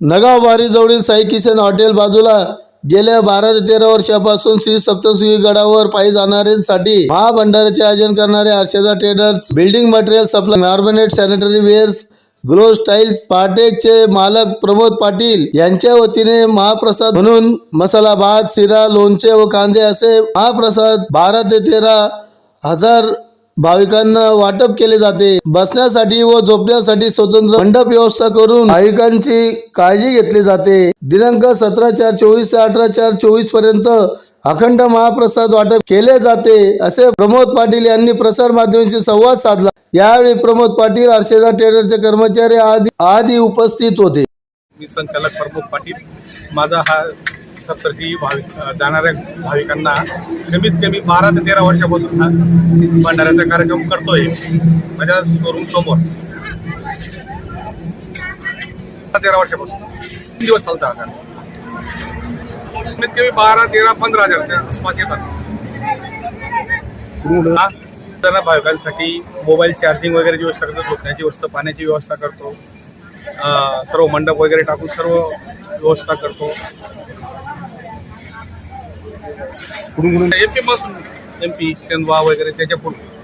नगाव बारी जवळील साई किसन हॉटेल बाजूला गेल्या बारा ते तेरा वर्षापासून श्री सप्तसुगी गडावर पायी जाणाऱ्यांसाठी महाभंडाराचे आयोजन करणारे Harshada traders building material supply मार्बनेट sanitary wares glow styles पाटेकचे मालक प्रमोद पाटील यांच्या वतीने महाप्रसाद म्हणून मसाला भात शिरा लोणचे व कांदे असे महाप्रसाद बारा ते तेरा हजार भाविकांना वाटप केले जाते. बसण्यासाठी व झोपण्यासाठी स्वतंत्र मंडप व्यवस्था करून भाविकांची काळजी घेतली जाते. दिनांक सतरा चार चोवीस ते अठरा चार चोवीसपर्यंत अखंड महाप्रसाद वाटप केले जाते असे प्रमोद पाटील यांनी प्रसार माध्यमांशी संवाद साधला. यावेळी प्रमोद पाटील हर्षदा टेडरचे कर्मचारी आदी आदी उपस्थित होते. मी संचालक प्रमोद पाटील. माझा हा सप्तर्षी भाविक जाणाऱ्या भाविकांना कमीत कमी बारा ते तेरा वर्षापासून हा भंडाऱ्याचा कार्यक्रम करतोय. म्हणजे माझ्या शोरूम समोर. तेरा वर्षापासून. तीन दिवस चालतो हा कार्यक्रम. कमीत कमी बारा तेरा पंधरा हजारच्या आसपास येतात. त्यांना भाविकांसाठी मोबाईल चार्जिंग वगैरेची व्यवस्था करतो झोपण्याची व्यवस्था पाण्याची व्यवस्था करतो. सर्व मंडप वगैरे टाकून सर्व व्यवस्था करतो. एम पी पासून एम पी शेंदवा वगैरे त्याच्या पुढे.